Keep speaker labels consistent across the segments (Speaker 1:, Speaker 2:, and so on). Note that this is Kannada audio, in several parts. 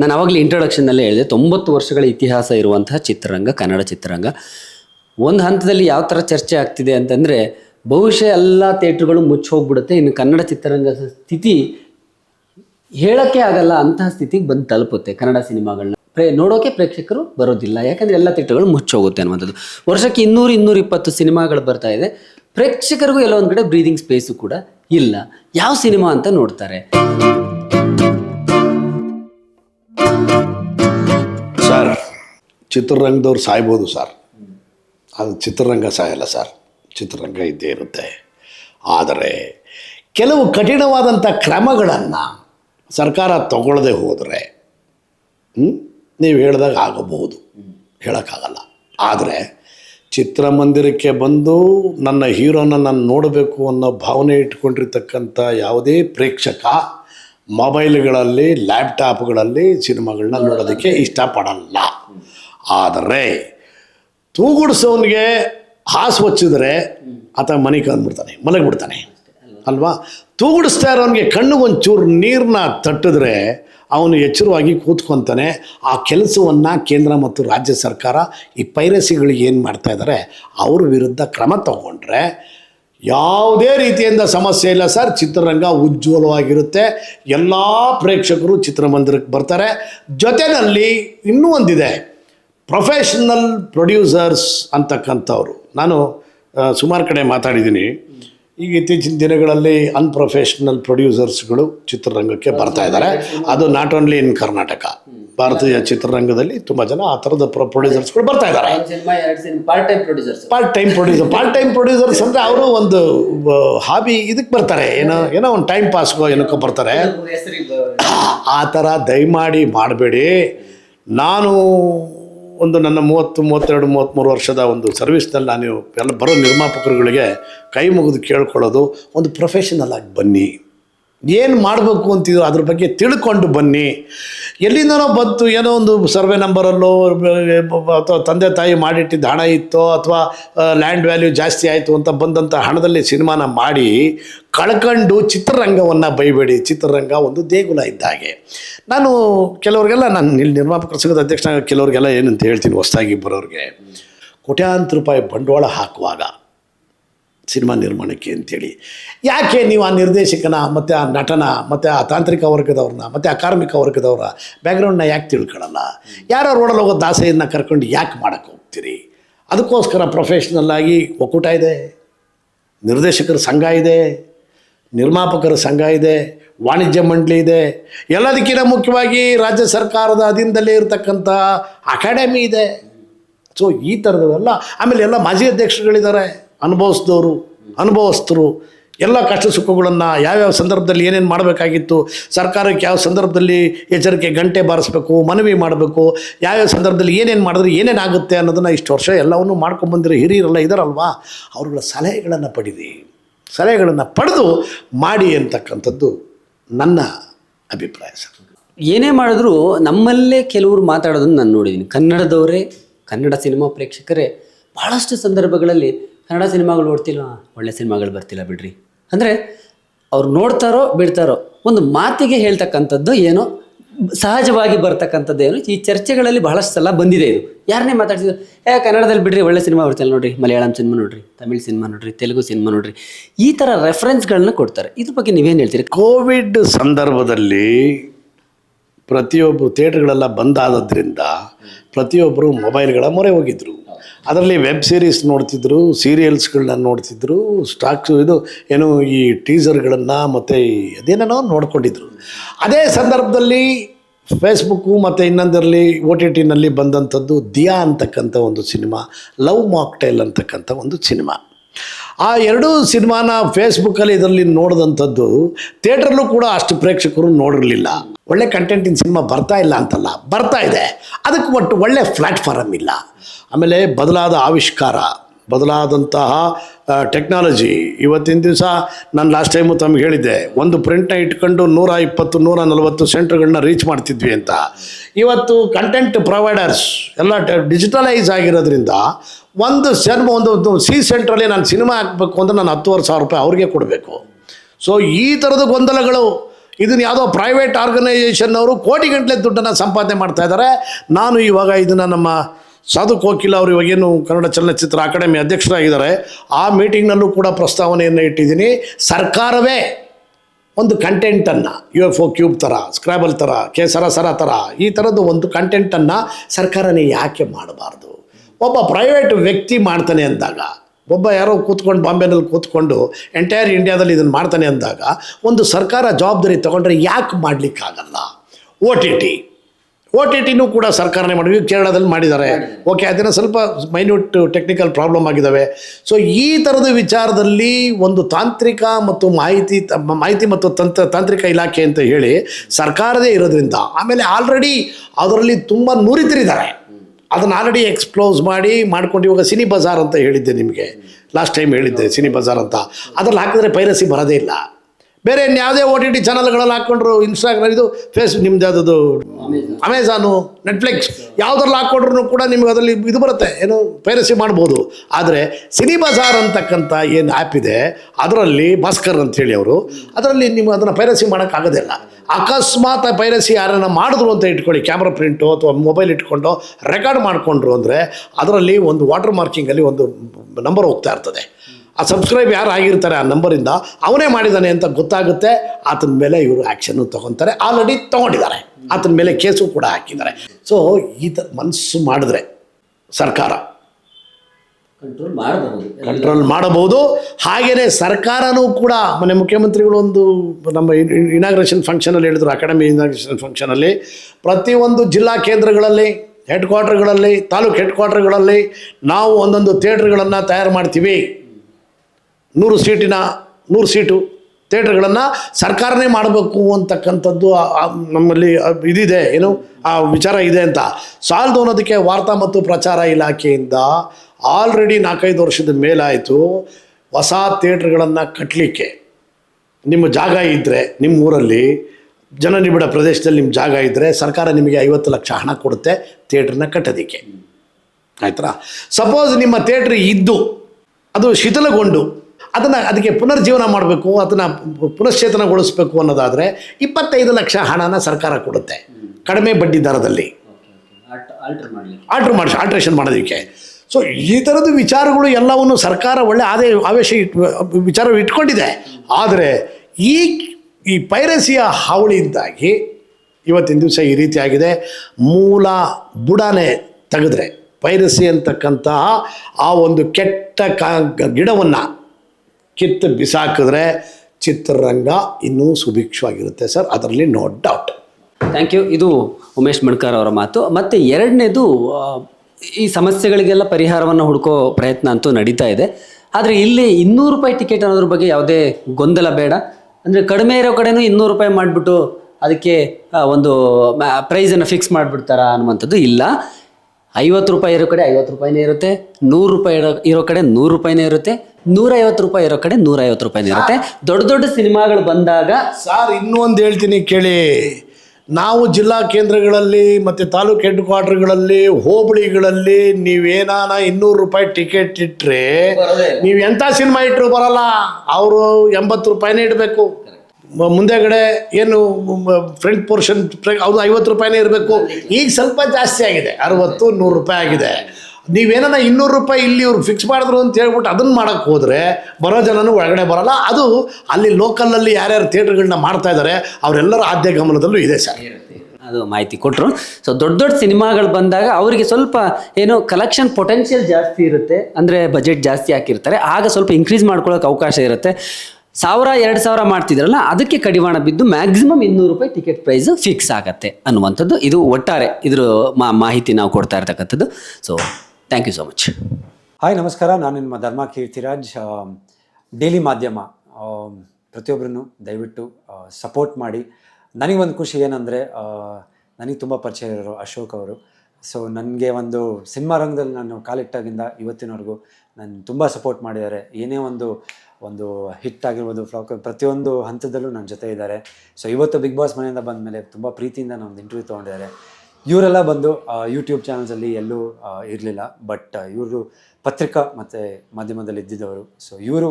Speaker 1: ನಾನು ಆವಾಗಲೇ ಇಂಟ್ರೊಡಕ್ಷನ್ನಲ್ಲೇ ಹೇಳಿದೆ, ತೊಂಬತ್ತು ವರ್ಷಗಳ ಇತಿಹಾಸ ಇರುವಂತಹ ಚಿತ್ರರಂಗ, ಕನ್ನಡ ಚಿತ್ರರಂಗ. ಒಂದು ಹಂತದಲ್ಲಿ ಯಾವ ಥರ ಚರ್ಚೆ ಆಗ್ತಿದೆ ಅಂತಂದರೆ, ಬಹುಶಃ ಎಲ್ಲ ಥಿಯೇಟ್ರುಗಳು ಮುಚ್ಚಿ ಹೋಗ್ಬಿಡುತ್ತೆ, ಇನ್ನು ಕನ್ನಡ ಚಿತ್ರರಂಗದ ಸ್ಥಿತಿ ಹೇಳೋಕ್ಕೆ ಆಗಲ್ಲ, ಅಂತಹ ಸ್ಥಿತಿಗೆ ಬಂದು ತಲುಪುತ್ತೆ ಕನ್ನಡ ಸಿನಿಮಾಗಳನ್ನ. ಪ್ರೇ, ನೋಡೋಕೆ ಪ್ರೇಕ್ಷಕರು ಬರೋದಿಲ್ಲ, ಯಾಕಂದರೆ ಎಲ್ಲ ಥಿಯೇಟ್ರುಗಳು ಮುಚ್ಚೋಗುತ್ತೆ ಅನ್ನುವಂಥದ್ದು. ವರ್ಷಕ್ಕೆ ಇನ್ನೂರು, ಇನ್ನೂರ ಇಪ್ಪತ್ತು ಸಿನಿಮಾಗಳು ಬರ್ತಾ ಇದೆ. ಪ್ರೇಕ್ಷಕರಿಗೂ ಎಲ್ಲೊಂದು ಕಡೆ ಬ್ರೀದಿಂಗ್ ಸ್ಪೇಸು ಕೂಡ ಇಲ್ಲ. ಯಾವ ಸಿನಿಮಾ ಅಂತ ನೋಡ್ತಾರೆ.
Speaker 2: ಚಿತ್ರರಂಗದವ್ರು ಸಾಯ್ಬೋದು ಸರ್. ಅದು ಚಿತ್ರರಂಗ ಸಾಯಲ್ಲ ಸರ್. ಚಿತ್ರರಂಗ ಇದ್ದೇ ಇರುತ್ತೆ. ಆದರೆ ಕೆಲವು ಕಠಿಣವಾದಂಥ ಕ್ರಮಗಳನ್ನು ಸರ್ಕಾರ ತಗೊಳ್ಳದೆ ಹೋದರೆ ನೀವು ಹೇಳಿದಾಗ ಆಗಬಹುದು. ಹೇಳೋಕ್ಕಾಗಲ್ಲ. ಆದರೆ ಚಿತ್ರಮಂದಿರಕ್ಕೆ ಬಂದು ನನ್ನ ಹೀರೋನ ನಾನು ನೋಡಬೇಕು ಅನ್ನೋ ಭಾವನೆ ಇಟ್ಕೊಂಡಿರ್ತಕ್ಕಂಥ ಯಾವುದೇ ಪ್ರೇಕ್ಷಕ ಮೊಬೈಲ್ಗಳಲ್ಲಿ, ಲ್ಯಾಪ್ಟಾಪ್ಗಳಲ್ಲಿ, ಸಿನಿಮಾಗಳನ್ನ ನೋಡೋದಕ್ಕೆ ಇಷ್ಟಪಡಲ್ಲ. ಆದರೆ ತೂಗುಡಿಸೋನಿಗೆ ಹಾಸು ಹೊಚ್ಚಿದ್ರೆ ಆತ ಮನೆ ಕಂದ್ಬಿಡ್ತಾನೆ ಮಲಗಿಬಿಡ್ತಾನೆ. ಅಲ್ವಾ? ತೂಗುಡಿಸ್ತಾ ಇರೋನಿಗೆ ಕಣ್ಣಿಗೆ ಒಂಚೂರು ನೀರನ್ನ ತಟ್ಟಿದ್ರೆ ಅವನು ಎಚ್ಚರವಾಗಿ ಕೂತ್ಕೊತಾನೆ. ಆ ಕೆಲಸವನ್ನು ಕೇಂದ್ರ ಮತ್ತು ರಾಜ್ಯ ಸರ್ಕಾರ ಈ ಪೈರಸಿಗಳಿಗೆ ಏನು ಮಾಡ್ತಾ ಇದ್ದಾರೆ ಅವ್ರ ವಿರುದ್ಧ ಕ್ರಮ ತಗೊಂಡ್ರೆ ಯಾವುದೇ ರೀತಿಯಿಂದ ಸಮಸ್ಯೆ ಇಲ್ಲ ಸರ್. ಚಿತ್ರರಂಗ ಉಜ್ವಲವಾಗಿರುತ್ತೆ. ಎಲ್ಲ ಪ್ರೇಕ್ಷಕರು ಚಿತ್ರಮಂದಿರಕ್ಕೆ ಬರ್ತಾರೆ. ಜೊತೆಯಲ್ಲಿ ಇನ್ನೂ ಒಂದಿದೆ. ಪ್ರೊಫೆಷನಲ್ ಪ್ರೊಡ್ಯೂಸರ್ಸ್ ಅಂತಕ್ಕಂಥವ್ರು. ನಾನು ಸುಮಾರು ಕಡೆ ಮಾತಾಡಿದ್ದೀನಿ. ಈಗ ಇತ್ತೀಚಿನ ದಿನಗಳಲ್ಲಿ ಅನ್ಪ್ರೊಫೆಷನಲ್ ಪ್ರೊಡ್ಯೂಸರ್ಸ್ಗಳು ಚಿತ್ರರಂಗಕ್ಕೆ ಬರ್ತಾ ಇದ್ದಾರೆ. ಅದು ನಾಟ್ ಓನ್ಲಿ ಇನ್ ಕರ್ನಾಟಕ. ಭಾರತೀಯ ಚಿತ್ರರಂಗದಲ್ಲಿ ತುಂಬ ಜನ ಆ ಥರದ ಪ್ರೊಡ್ಯೂಸರ್ಸ್ಗಳು ಬರ್ತಾ ಇದ್ದಾರೆ.
Speaker 1: Part time producers.
Speaker 2: Part time producer part time producers ಅಂದರೆ ಅವರು ಒಂದು ಹಾಬಿ ಇದಕ್ಕೆ ಬರ್ತಾರೆ. ಏನೋ ಏನೋ ಒಂದು ಟೈಮ್ ಪಾಸ್ಗೋ ಏನಕ್ಕೋ ಬರ್ತಾರೆ. ಆ ಥರ ದಯಮಾಡಿ ಮಾಡಬೇಡಿ. ನಾನು ಒಂದು ನನ್ನ ಮೂವತ್ತು, ಮೂವತ್ತೆರಡು, ಮೂವತ್ತ್ಮೂರು ವರ್ಷದ ಒಂದು ಸರ್ವಿಸ್ನಲ್ಲಿ ನಾನು ಎಲ್ಲ ಬರೋ ನಿರ್ಮಾಪಕರುಗಳಿಗೆ ಕೈ ಮುಗಿದು ಕೇಳ್ಕೊಳ್ಳೋದು ಒಂದು ಪ್ರೊಫೆಷನಲ್ ಆಗಿ ಬನ್ನಿ. ಏನು ಮಾಡಬೇಕು ಅಂತಿದ್ರು ಅದ್ರ ಬಗ್ಗೆ ತಿಳ್ಕೊಂಡು ಬನ್ನಿ. ಎಲ್ಲಿಂದನೋ ಬಂತು, ಏನೋ ಒಂದು ಸರ್ವೆ ನಂಬರಲ್ಲೋ ಅಥವಾ ತಂದೆ ತಾಯಿ ಮಾಡಿಟ್ಟಿದ್ದ ಹಣ ಇತ್ತೋ, ಅಥವಾ ಲ್ಯಾಂಡ್ ವ್ಯಾಲ್ಯೂ ಜಾಸ್ತಿ ಆಯಿತು ಅಂತ ಬಂದಂಥ ಹಣದಲ್ಲಿ ಸಿನಿಮಾನ ಮಾಡಿ ಕಳ್ಕೊಂಡು ಚಿತ್ರರಂಗವನ್ನು ಬೈಬೇಡಿ. ಚಿತ್ರರಂಗ ಒಂದು ದೇಗುಲ ಇದ್ದ ಹಾಗೆ. ನಾನು ಕೆಲವರಿಗೆಲ್ಲ, ನಾನು ಇಲ್ಲಿ ನಿರ್ಮಾಪಕರ ಸಂಘದ ಅಧ್ಯಕ್ಷ ಕೆಲವ್ರಿಗೆಲ್ಲ ಏನಂತ ಹೇಳ್ತೀನಿ, ಹೊಸದಾಗಿ ಬರೋರಿಗೆ. ಕೋಟ್ಯಾಂತರ ರೂಪಾಯಿ ಬಂಡವಾಳ ಹಾಕುವಾಗ ಸಿನಿಮಾ ನಿರ್ಮಾಣಕ್ಕೆ ಅಂತೇಳಿ. ಯಾಕೆ ನೀವು ಆ ನಿರ್ದೇಶಕನ ಮತ್ತು ಆ ನಟನ ಮತ್ತು ಆ ತಾಂತ್ರಿಕ ವರ್ಗದವ್ರನ್ನ ಮತ್ತು ಆ ಕಾರ್ಮಿಕ ವರ್ಗದವ್ರ ಬ್ಯಾಕ್ಗ್ರೌಂಡ್ನ ಯಾಕೆ ತಿಳ್ಕೊಳ್ಳಲ್ಲ? ಯಾರು ರೋಡಲ್ಲಿ ಹೋಗೋ ದಾಸೆಯನ್ನು ಕರ್ಕೊಂಡು ಯಾಕೆ ಮಾಡೋಕ್ಕೆ ಹೋಗ್ತೀರಿ? ಅದಕ್ಕೋಸ್ಕರ ಪ್ರೊಫೆಷ್ನಲ್ ಆಗಿ ಒಕ್ಕೂಟ ಇದೆ. ನಿರ್ದೇಶಕರ ಸಂಘ ಇದೆ. ನಿರ್ಮಾಪಕರ ಸಂಘ ಇದೆ. ವಾಣಿಜ್ಯ ಮಂಡಳಿ ಇದೆ. ಎಲ್ಲದಕ್ಕಿಂತ ಮುಖ್ಯವಾಗಿ ರಾಜ್ಯ ಸರ್ಕಾರದ ಅಧೀನದಲ್ಲೇ ಇರತಕ್ಕಂಥ ಅಕಾಡೆಮಿ ಇದೆ. ಸೊ ಈ ಥರದವೆಲ್ಲ ಆಮೇಲೆ ಎಲ್ಲ ಮಾಜಿ ಅಧ್ಯಕ್ಷರುಗಳಿದ್ದಾರೆ. ಅನುಭವಿಸಿದವರು, ಅನುಭವಸ್ಥರು, ಎಲ್ಲ ಕಷ್ಟ ಸುಖಗಳನ್ನು ಯಾವ್ಯಾವ ಸಂದರ್ಭದಲ್ಲಿ ಏನೇನು ಮಾಡಬೇಕಾಗಿತ್ತು, ಸರ್ಕಾರಕ್ಕೆ ಯಾವ ಸಂದರ್ಭದಲ್ಲಿ ಎಚ್ಚರಿಕೆ ಗಂಟೆ ಬಾರಿಸ್ಬೇಕು, ಮನವಿ ಮಾಡಬೇಕು, ಯಾವ್ಯಾವ ಸಂದರ್ಭದಲ್ಲಿ ಏನೇನು ಮಾಡಿದ್ರೆ ಏನೇನಾಗುತ್ತೆ ಅನ್ನೋದನ್ನು ಇಷ್ಟು ವರ್ಷ ಎಲ್ಲವನ್ನೂ ಮಾಡ್ಕೊಂಬಂದಿರೋ ಹಿರಿಯರೆಲ್ಲ ಇದ್ದಾರಲ್ವಾ ಅವ್ರುಗಳ ಸಲಹೆಗಳನ್ನು ಪಡೀರಿ. ಸಲಹೆಗಳನ್ನು ಪಡೆದು ಮಾಡಿ ಅಂತಕ್ಕಂಥದ್ದು ನನ್ನ ಅಭಿಪ್ರಾಯ ಸರ್.
Speaker 1: ಏನೇ ಮಾಡಿದ್ರು ನಮ್ಮಲ್ಲೇ ಕೆಲವರು ಮಾತಾಡೋದನ್ನು ನಾನು ನೋಡಿದ್ದೀನಿ ಕನ್ನಡದವರೇ, ಕನ್ನಡ ಸಿನಿಮಾ ಪ್ರೇಕ್ಷಕರೇ ಭಾಳಷ್ಟು ಸಂದರ್ಭಗಳಲ್ಲಿ ಕನ್ನಡ ಸಿನಿಮಾಗಳು ನೋಡ್ತಿಲ್ವ ಒಳ್ಳೆ ಸಿನಿಮಾಗಳು ಬರ್ತಿಲ್ಲ ಬಿಡ್ರಿ. ಅಂದರೆ ಅವ್ರು ನೋಡ್ತಾರೋ ಬಿಡ್ತಾರೋ ಒಂದು ಮಾತಿಗೆ ಹೇಳ್ತಕ್ಕಂಥದ್ದು ಏನೋ ಸಹಜವಾಗಿ ಬರ್ತಕ್ಕಂಥದ್ದು ಏನು ಈ ಚರ್ಚೆಗಳಲ್ಲಿ ಬಹಳಷ್ಟು ಸಲ ಬಂದಿದೆ ಇದು. ಯಾರನ್ನೇ ಮಾತಾಡ್ತಿದ್ರು, ಏ, ಕನ್ನಡದಲ್ಲಿ ಬಿಡ್ರಿ, ಒಳ್ಳೆ ಸಿನಿಮಾ ಬರ್ತಿಲ್ಲ ನೋಡ್ರಿ, ಮಲಯಾಳಂ ಸಿನಿಮಾ ನೋಡ್ರಿ, ತಮಿಳ್ ಸಿನಿಮಾ ನೋಡ್ರಿ, ತೆಲುಗು ಸಿನಿಮಾ ನೋಡ್ರಿ. ಈ ಥರ ರೆಫರೆನ್ಸ್ಗಳನ್ನ ಕೊಡ್ತಾರೆ. ಇದ್ರ ಬಗ್ಗೆ ನೀವೇನು ಹೇಳ್ತೀರಿ?
Speaker 2: ಕೋವಿಡ್ ಸಂದರ್ಭದಲ್ಲಿ ಪ್ರತಿಯೊಬ್ಬರು ಥಿಯೇಟ್ರ್ಗಳೆಲ್ಲ ಬಂದಾದದ್ರಿಂದ ಪ್ರತಿಯೊಬ್ಬರು ಮೊಬೈಲ್ಗಳ ಮೊರೆ ಹೋಗಿದ್ರು. ಅದರಲ್ಲಿ ವೆಬ್ ಸೀರೀಸ್ ನೋಡ್ತಿದ್ರು ಸೀರಿಯಲ್ಸ್ಗಳನ್ನ ನೋಡ್ತಿದ್ರು ಸ್ಟಾಕ್ಸು ಇದು ಏನು ಈ ಟೀಸರ್ಗಳನ್ನು ಮತ್ತು ಅದೇನೇನೋ ನೋಡ್ಕೊಂಡಿದ್ರು. ಅದೇ ಸಂದರ್ಭದಲ್ಲಿ ಫೇಸ್ಬುಕ್ಕು ಮತ್ತು ಇನ್ನೊಂದರಲ್ಲಿ ಒ ಟಿ ಟಿನಲ್ಲಿ ಬಂದಂಥದ್ದು ದಿಯಾ ಅಂತಕ್ಕಂಥ ಒಂದು ಸಿನಿಮಾ, ಲವ್ ಮಾಕ್ಟೈಲ್ ಅಂತಕ್ಕಂಥ ಒಂದು ಸಿನಿಮಾ. ಆ ಎರಡೂ ಸಿನಿಮಾನ ಫೇಸ್ಬುಕ್ಕಲ್ಲಿ ಇದರಲ್ಲಿ ನೋಡಿದಂಥದ್ದು ಥಿಯೇಟ್ರಲ್ಲೂ ಕೂಡ ಅಷ್ಟು ಪ್ರೇಕ್ಷಕರು ನೋಡಿರಲಿಲ್ಲ. ಒಳ್ಳೆ ಕಂಟೆಂಟಿನ ಸಿನಿಮಾ ಬರ್ತಾ ಇಲ್ಲ ಅಂತಲ್ಲ, ಬರ್ತಾ ಇದೆ. ಅದಕ್ಕೆ ಒಟ್ಟು ಒಳ್ಳೆ ಪ್ಲ್ಯಾಟ್ಫಾರಮ್ ಇಲ್ಲ. ಆಮೇಲೆ ಬದಲಾದ ಆವಿಷ್ಕಾರ, ಬದಲಾದಂತಹ ಟೆಕ್ನಾಲಜಿ ಇವತ್ತಿನ ದಿವಸ ನಾನು ಲಾಸ್ಟ್ ಟೈಮು ತಮಗೆ ಹೇಳಿದ್ದೆ, ಒಂದು ಪ್ರಿಂಟ್ನ ಇಟ್ಕೊಂಡು ನೂರ ಇಪ್ಪತ್ತು, ನೂರ ನಲವತ್ತು ಸೆಂಟ್ರ್ಗಳನ್ನ ರೀಚ್ ಮಾಡ್ತಿದ್ವಿ ಅಂತ. ಇವತ್ತು ಕಂಟೆಂಟ್ ಪ್ರೊವೈಡರ್ಸ್ ಎಲ್ಲ ಡಿಜಿಟಲೈಸ್ ಆಗಿರೋದ್ರಿಂದ ಒಂದು ಸೆನ್ಮ ಒಂದು ಸಿ ಸೆಂಟ್ರಲ್ಲಿ ನಾನು ಸಿನಿಮಾ ಹಾಕಬೇಕು ಅಂದರೆ ನಾನು ಹತ್ತುವರೆ ಸಾವಿರ ರೂಪಾಯಿ ಅವ್ರಿಗೆ ಕೊಡಬೇಕು. ಸೊ ಈ ಥರದ ಗೊಂದಲಗಳು ಇದನ್ನು ಯಾವುದೋ ಪ್ರೈವೇಟ್ ಆರ್ಗನೈಸೇಷನ್ ಅವರು ದುಡ್ಡನ್ನು ಸಂಪಾದನೆ ಮಾಡ್ತಾ ಇದ್ದಾರೆ ನಾನು ಇವಾಗ ಇದನ್ನು ನಮ್ಮ ಸಾಧು ಕೋಕಿಲ ಅವರು ಇವಾಗೇನು ಕನ್ನಡ ಚಲನಚಿತ್ರ ಅಕಾಡೆಮಿ ಅಧ್ಯಕ್ಷರಾಗಿದ್ದಾರೆ, ಆ ಮೀಟಿಂಗ್ನಲ್ಲೂ ಕೂಡ ಪ್ರಸ್ತಾವನೆಯನ್ನು ಇಟ್ಟಿದ್ದೀನಿ. ಸರ್ಕಾರವೇ ಒಂದು ಕಂಟೆಂಟನ್ನು ಯು ಎಫ್ ಒ ಕ್ಯೂಬ್ ಥರ ಸ್ಕ್ರಾಬಲ್ ಥರ ಕೆ ಸರ ಸರ ಥರ, ಈ ಥರದ್ದು ಒಂದು ಕಂಟೆಂಟನ್ನು ಸರ್ಕಾರನೇ ಯಾಕೆ ಮಾಡಬಾರ್ದು? ಒಬ್ಬ ಪ್ರೈವೇಟ್ ವ್ಯಕ್ತಿ ಮಾಡ್ತಾನೆ ಅಂದಾಗ, ಒಬ್ಬ ಯಾರೋ ಕೂತ್ಕೊಂಡು ಬಾಂಬೆನಲ್ಲಿ ಕೂತ್ಕೊಂಡು ಎಂಟೈರ್ ಇಂಡಿಯಾದಲ್ಲಿ ಇದನ್ನು ಮಾಡ್ತಾನೆ ಅಂದಾಗ, ಒಂದು ಸರ್ಕಾರ ಜವಾಬ್ದಾರಿ ತಗೊಂಡ್ರೆ ಯಾಕೆ ಮಾಡಲಿಕ್ಕಾಗಲ್ಲ? O T T. O T ಟಿನೂ ಕೂಡ ಸರ್ಕಾರನೇ ಮಾಡಿದ್ವಿ ಕೇರಳದಲ್ಲಿ ಮಾಡಿದ್ದಾರೆ. ಓಕೆ ಅದನ್ನು ಸ್ವಲ್ಪ ಮೈನ್ಯೂಟ್ ಟೆಕ್ನಿಕಲ್ ಪ್ರಾಬ್ಲಮ್ ಆಗಿದ್ದಾವೆ ಸೊ ಈ ಥರದ ವಿಚಾರದಲ್ಲಿ ಒಂದು ತಾಂತ್ರಿಕ ಮತ್ತು ಮಾಹಿತಿ ತ- ಮಾಹಿತಿ ಮತ್ತು ತಂತ್ರ ತಾಂತ್ರಿಕ ಇಲಾಖೆ ಅಂತ ಹೇಳಿ ಸರ್ಕಾರದೇ ಇರೋದ್ರಿಂದ ಆಮೇಲೆ ಆಲ್ರೆಡಿ ಅದರಲ್ಲಿ ತುಂಬ ನುರಿತರಿದ್ದಾರೆ. ಅದನ್ನು ಆಲ್ರೆಡಿ ಎಕ್ಸ್ಪ್ಲೋಸ್ ಮಾಡಿ ಮಾಡ್ಕೊಂಡು ಇವಾಗ ಸಿನಿ ಬಜಾರ್ ಅಂತ ಹೇಳಿದ್ದೆ ನಿಮಗೆ. ಲಾಸ್ಟ್ ಟೈಮ್ ಹೇಳಿದ್ದೆ ಸಿನಿ ಬಜಾರ್ ಅಂತ. ಅದರಲ್ಲಿ ಹಾಕಿದ್ರೆ ಪೈರಸಿ ಬರೋದೇ ಇಲ್ಲ. ಬೇರೆ ಇನ್ಯಾವುದೇ ಓ ಟಿ ಟಿ ಚಾನಲ್ಗಳಲ್ಲಿ ಹಾಕ್ಕೊಂಡ್ರು ಇನ್ಸ್ಟಾಗ್ರಾಮ್ ಇದು ಫೇಸ್ ನಿಮ್ದು ಯಾವುದದು? ಅಮೆಝಾನು ನೆಟ್ಫ್ಲಿಕ್ಸ್ ಯಾವುದ್ರಲ್ಲಿ ಹಾಕ್ಕೊಂಡ್ರು ಕೂಡ ನಿಮ್ಗೆ ಅದರಲ್ಲಿ ಇದು ಬರುತ್ತೆ, ಏನು ಪೈರಸಿ ಮಾಡ್ಬೋದು. ಆದರೆ ಸಿನಿ ಬಜಾರ್ ಅಂತಕ್ಕಂಥ ಏನು ಆ್ಯಪ್ ಇದೆ, ಅದರಲ್ಲಿ ಭಾಸ್ಕರ್ ಅಂತೇಳಿ ಅವರು, ಅದರಲ್ಲಿ ನೀವು ಅದನ್ನು ಪೈರಸಿ ಮಾಡೋಕ್ಕಾಗೋದಿಲ್ಲ. ಅಕಸ್ಮಾತ್ ಪೈರಸಿ ಯಾರನ್ನ ಮಾಡಿದ್ರು ಅಂತ ಇಟ್ಕೊಳ್ಳಿ ಕ್ಯಾಮ್ರಾ ಪ್ರಿಂಟು ಅಥವಾ ಮೊಬೈಲ್ ಇಟ್ಕೊಂಡು ರೆಕಾರ್ಡ್ ಮಾಡಿಕೊಂಡ್ರು ಅಂದರೆ, ಅದರಲ್ಲಿ ಒಂದು ವಾಟರ್ ಮಾರ್ಕಿಂಗಲ್ಲಿ ಒಂದು ನಂಬರ್ ಹೋಗ್ತಾ ಇರ್ತದೆ. ಆ ಸಬ್ಸ್ಕ್ರೈಬ್ ಯಾರು ಆಗಿರ್ತಾರೆ ಆ ನಂಬರಿಂದ ಅವನೇ ಮಾಡಿದ್ದಾನೆ ಅಂತ ಗೊತ್ತಾಗುತ್ತೆ. ಆತನ ಮೇಲೆ ಇವರು ಆ್ಯಕ್ಷನ್ನು ತೊಗೊತಾರೆ. ಆಲ್ರೆಡಿ ತೊಗೊಂಡಿದ್ದಾರೆ. ಆತನ ಮೇಲೆ ಕೇಸು ಕೂಡ ಹಾಕಿದ್ದಾರೆ. ಸೊ ಈ ಥರ ಮನಸ್ಸು ಮಾಡಿದ್ರೆ ಸರ್ಕಾರ.
Speaker 1: ಕಂಟ್ರೋಲ್ ಮಾಡಬಹುದು.
Speaker 2: ಕಂಟ್ರೋಲ್ ಮಾಡಬಹುದು. ಹಾಗೆಯೇ ಸರ್ಕಾರನೂ ಕೂಡ ಮನೆ ಮುಖ್ಯಮಂತ್ರಿಗಳು ಒಂದು ನಮ್ಮ ಇನಾಗ್ರೇಷನ್ ಫಂಕ್ಷನಲ್ಲಿ ಹೇಳಿದ್ರು ಅಕಾಡೆಮಿ ಇನಾಗ್ರೇಷನ್ ಫಂಕ್ಷನಲ್ಲಿ ಪ್ರತಿಯೊಂದು ಜಿಲ್ಲಾ ಕೇಂದ್ರಗಳಲ್ಲಿ ಹೆಡ್ ಕ್ವಾರ್ಟರ್ಗಳಲ್ಲಿ ತಾಲೂಕು ಹೆಡ್ ಕ್ವಾರ್ಟರ್ಗಳಲ್ಲಿ ನಾವು ಒಂದೊಂದು ಥಿಯೇಟ್ರ್ಗಳನ್ನು ತಯಾರು ಮಾಡ್ತೀವಿ. ನೂರು ಸೀಟಿನ, ನೂರು ಸೀಟು ಥಿಯೇಟ್ರ್ಗಳನ್ನು ಸರ್ಕಾರನೇ ಮಾಡಬೇಕು ಅಂತಕ್ಕಂಥದ್ದು ನಮ್ಮಲ್ಲಿ ಇದಿದೆ, ಏನು, ಆ ವಿಚಾರ ಇದೆ ಅಂತ. ಸಾಲದು ಅನ್ನೋದಕ್ಕೆ ವಾರ್ತಾ ಮತ್ತು ಪ್ರಚಾರ ಇಲಾಖೆಯಿಂದ ಆಲ್ರೆಡಿ ನಾಲ್ಕೈದು ವರ್ಷದ ಮೇಲಾಯಿತು ಹೊಸ ಥಿಯೇಟ್ರ್ಗಳನ್ನು ಕಟ್ಟಲಿಕ್ಕೆ ನಿಮ್ಮ ಜಾಗ ಇದ್ದರೆ ನಿಮ್ಮ ಊರಲ್ಲಿ ಜನನಿಬಿಡ ಪ್ರದೇಶದಲ್ಲಿ ನಿಮ್ಮ ಜಾಗ ಇದ್ದರೆ ಸರ್ಕಾರ ನಿಮಗೆ ಐವತ್ತು ಲಕ್ಷ ಹಣ ಕೊಡುತ್ತೆ ಥಿಯೇಟ್ರನ್ನ ಕಟ್ಟೋದಕ್ಕೆ. ಆಯ್ತಾ? ಸಪೋಸ್ ನಿಮ್ಮ ಥಿಯೇಟ್ರ್ ಇದ್ದು, ಅದು ಶಿಥಿಲಗೊಂಡು ಅದನ್ನು ಅದಕ್ಕೆ ಪುನರ್ಜೀವನ ಮಾಡಬೇಕು, ಅದನ್ನು ಪುನಶ್ಚೇತನಗೊಳಿಸಬೇಕು ಅನ್ನೋದಾದರೆ ಇಪ್ಪತ್ತೈದು ಲಕ್ಷ ಹಣನ ಸರ್ಕಾರ ಕೊಡುತ್ತೆ, ಕಡಿಮೆ ಬಡ್ಡಿ ದರದಲ್ಲಿ.
Speaker 1: ಆಲ್ಟರ್
Speaker 2: ಮಾಡಿ ಆಲ್ಟ್ರೇಷನ್ ಮಾಡೋದಕ್ಕೆ. ಸೊ ಈ ಥರದ ವಿಚಾರಗಳು ಎಲ್ಲವನ್ನು ಸರ್ಕಾರ ಒಳ್ಳೆ ಆದೇ, ಆವೇಶ ಇಟ್ ವಿಚಾರ ಇಟ್ಕೊಂಡಿದೆ. ಆದರೆ ಈ ಈ ಪೈರಸಿಯ ಹಾವಳಿಯಿಂದಾಗಿ ಇವತ್ತಿನ ದಿವಸ ಈ ರೀತಿಯಾಗಿದೆ. ಮೂಲ ಬುಡನೇ ತೆಗೆದ್ರೆ, ಪೈರಸಿ ಅಂತಕ್ಕಂತಹ ಆ ಒಂದು ಕೆಟ್ಟ ಕ, ಗಿಡವನ್ನು ಕಿತ್ತು ಬಿಸಾಕಿದ್ರೆ ಚಿತ್ರರಂಗ ಇನ್ನೂ ಸುಭಿಕ್ಷವಾಗಿರುತ್ತೆ ಸರ್. ಅದರಲ್ಲಿ ನೋ ಡೌಟ್
Speaker 1: ಥ್ಯಾಂಕ್ ಯು ಇದು ಉಮೇಶ್ ಮಣ್ಕರ್ ಅವರ ಮಾತು. ಮತ್ತು ಎರಡನೇದು ಈ ಸಮಸ್ಯೆಗಳಿಗೆಲ್ಲ ಪರಿಹಾರವನ್ನು ಹುಡುಕೋ ಪ್ರಯತ್ನ ಅಂತೂ ನಡೀತಾ ಇದೆ. ಆದರೆ ಇಲ್ಲಿ ಇನ್ನೂರು ರೂಪಾಯಿ ಟಿಕೆಟ್ ಅನ್ನೋದ್ರ ಬಗ್ಗೆ ಯಾವುದೇ ಗೊಂದಲ ಬೇಡ. ಅಂದರೆ ಕಡಿಮೆ ಇರೋ ಕಡೆನೂ ಇನ್ನೂರು ರೂಪಾಯಿ ಮಾಡಿಬಿಟ್ಟು ಅದಕ್ಕೆ ಒಂದು ಪ್ರೈಸನ್ನು ಫಿಕ್ಸ್ ಮಾಡಿಬಿಡ್ತಾರಾ ಅನ್ನುವಂಥದ್ದು ಇಲ್ಲ. ಐವತ್ತು ರೂಪಾಯಿ ಇರೋ ಕಡೆ ಐವತ್ತು ರೂಪಾಯಿನೇ ಇರುತ್ತೆ. ನೂರು ರೂಪಾಯಿ ಇರೋ ಇರೋ ಕಡೆ ನೂರು ರೂಪಾಯಿನೇ ಇರುತ್ತೆ. ನೂರೈವತ್ತು ರೂಪಾಯಿ ಇರೋ ಕಡೆ ನೂರೈವತ್ತು ರೂಪಾಯಿನೇ ಇರುತ್ತೆ. ದೊಡ್ಡ ದೊಡ್ಡ ಸಿನಿಮಾಗಳು ಬಂದಾಗ
Speaker 2: ಸರ್ ಇನ್ನೂ ಒಂದು ಹೇಳ್ತೀನಿ ಕೇಳಿ. ನಾವು ಜಿಲ್ಲಾ ಕೇಂದ್ರಗಳಲ್ಲಿ ಮತ್ತು ತಾಲೂಕು ಹೆಡ್ ಕ್ವಾರ್ಟರ್ಗಳಲ್ಲಿ ಹೋಬಳಿಗಳಲ್ಲಿ ನೀವೇನಾನ ಇನ್ನೂರು ರೂಪಾಯಿ ಟಿಕೆಟ್ ಇಟ್ಟರೆ ನೀವು ಎಂಥ ಸಿನಿಮಾ ಇಟ್ಟರು ಬರಲ್ಲ. ಅವರು ಎಂಬತ್ತು ರೂಪಾಯಿನೇ ಇಡಬೇಕು. ಮುಂದೆಗಡೆ ಏನು ಫ್ರಂಟ್ ಪೋರ್ಷನ್ ಅದು ಐವತ್ತು ರೂಪಾಯಿನೇ ಇರಬೇಕು. ಈಗ ಸ್ವಲ್ಪ ಜಾಸ್ತಿ ಆಗಿದೆ. ಅರವತ್ತು ನೂರು ರೂಪಾಯಿ ಆಗಿದೆ. ನೀವೇನ ಇನ್ನೂರು ರೂಪಾಯಿ ಇಲ್ಲಿ ಇವ್ರು ಫಿಕ್ಸ್ ಮಾಡಿದ್ರು ಅಂತ ಹೇಳ್ಬಿಟ್ಟು ಅದನ್ನು ಮಾಡೋಕ್ಕೆ ಹೋದರೆ ಬರೋ ಜನನೂ ಒಳಗಡೆ ಬರಲ್ಲ. ಅದು ಅಲ್ಲಿ ಲೋಕಲಲ್ಲಿ ಯಾರ್ಯಾರು ಥಿಯೇಟ್ರ್ಗಳನ್ನ ಮಾಡ್ತಾ ಇದ್ದಾರೆ ಅವರೆಲ್ಲರ ಆದ್ಯ ಗಮನದಲ್ಲೂ ಇದೆ ಸರ್.
Speaker 1: ಅದು ಮಾಹಿತಿ ಕೊಟ್ಟರು ಸೊ ದೊಡ್ಡ ದೊಡ್ಡ ಸಿನಿಮಾಗಳು ಬಂದಾಗ ಅವರಿಗೆ ಸ್ವಲ್ಪ ಏನು ಕಲೆಕ್ಷನ್ ಪೊಟೆನ್ಷಿಯಲ್ ಜಾಸ್ತಿ ಇರುತ್ತೆ, ಅಂದರೆ ಬಜೆಟ್ ಜಾಸ್ತಿ ಹಾಕಿರ್ತಾರೆ. ಆಗ ಸ್ವಲ್ಪ ಇನ್ಕ್ರೀಸ್ ಮಾಡ್ಕೊಳ್ಳೋಕೆ ಅವಕಾಶ ಇರುತ್ತೆ. ಸಾವಿರ, ಎರಡು ಸಾವಿರ ಮಾಡ್ತಿದ್ರಲ್ಲ, ಅದಕ್ಕೆ ಕಡಿವಾಣ ಬಿದ್ದು ಮ್ಯಾಕ್ಸಿಮಮ್ ಇನ್ನೂರು ರೂಪಾಯಿ ಟಿಕೆಟ್ ಪ್ರೈಸ್ ಫಿಕ್ಸ್ ಆಗುತ್ತೆ ಅನ್ನುವಂಥದ್ದು. ಇದು ಒಟ್ಟಾರೆ ಇದ್ರ ಮಾಹಿತಿ ನಾವು ಕೊಡ್ತಾ ಇರ್ತಕ್ಕಂಥದ್ದು. So thank you so much
Speaker 3: hi ನಮಸ್ಕಾರ. ನಾನು ನಿಮ್ಮ ಧರ್ಮ ಕೀರ್ತಿರಾಜ್. ಡೈಲಿ ಮಾಧ್ಯಮ. ಪ್ರತಿಯೊಬ್ಬರನ್ನು ದಯವಿಟ್ಟು ಸಪೋರ್ಟ್ ಮಾಡಿ. ನನಗೊಂದು ಖುಷಿ ಏನಂದರೆ ನನಗೆ ತುಂಬ ಪರಿಚಯ ಇರೋರು ಅಶೋಕ್ ಅವರು. ಸೊ ನನಗೆ ಒಂದು ಸಿನಿಮಾ ರಂಗದಲ್ಲಿ ನಾನು ಕಾಲಿಟ್ಟಾಗಿಂದ ಇವತ್ತಿನವರೆಗೂ ನಾನು ತುಂಬ ಸಪೋರ್ಟ್ ಮಾಡಿದ್ದಾರೆ. ಏನೇ ಒಂದು ಒಂದು ಹಿಟ್ ಆಗಿರ್ಬೋದು ಫ್ಲಾಕ್ ಪ್ರತಿಯೊಂದು ಹಂತದಲ್ಲೂ ನನ್ನ ಜೊತೆ ಇದ್ದಾರೆ. ಸೊ ಇವತ್ತು ಬಿಗ್ ಬಾಸ್ ಮನೆಯಿಂದ ಬಂದ ಮೇಲೆ ತುಂಬ ಪ್ರೀತಿಯಿಂದ ನಾನು ಒಂದು ಇಂಟರ್ವ್ಯೂ ತೊಗೊಂಡಿದ್ದಾರೆ. ಇವರೆಲ್ಲ ಬಂದು ಯೂಟ್ಯೂಬ್ ಚಾನಲ್ಸಲ್ಲಿ ಎಲ್ಲೂ ಇರಲಿಲ್ಲ. ಬಟ್ ಇವರು ಪತ್ರಿಕಾ ಮತ್ತು ಮಾಧ್ಯಮದಲ್ಲಿ ಇದ್ದಿದ್ದವರು. ಸೊ ಇವರು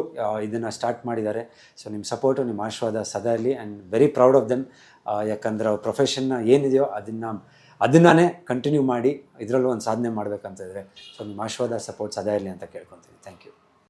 Speaker 3: ಇದನ್ನು ಸ್ಟಾರ್ಟ್ ಮಾಡಿದ್ದಾರೆ. ಸೊ ನಿಮ್ಮ ಸಪೋರ್ಟು ನಿಮ್ಮ ಆಶೀರ್ವಾದ ಸದಾ ಇರಲಿ and very proud of them ಯಾಕಂದ್ರೆ ಅವ್ರ ಪ್ರೊಫೆಷನ್ನ ಏನಿದೆಯೋ ಅದನ್ನು ಅದನ್ನೇ ಕಂಟಿನ್ಯೂ ಮಾಡಿ ಇದರಲ್ಲೂ ಒಂದು ಸಾಧನೆ ಮಾಡಬೇಕಂತ ಇದ್ದರೆ ಸೊ ನಿಮ್ಮ ಆಶೀರ್ವಾದ ಸಪೋರ್ಟ್ ಸದಾ ಇರಲಿ ಅಂತ ಕೇಳ್ಕೊತೀನಿ ಥ್ಯಾಂಕ್ ಯು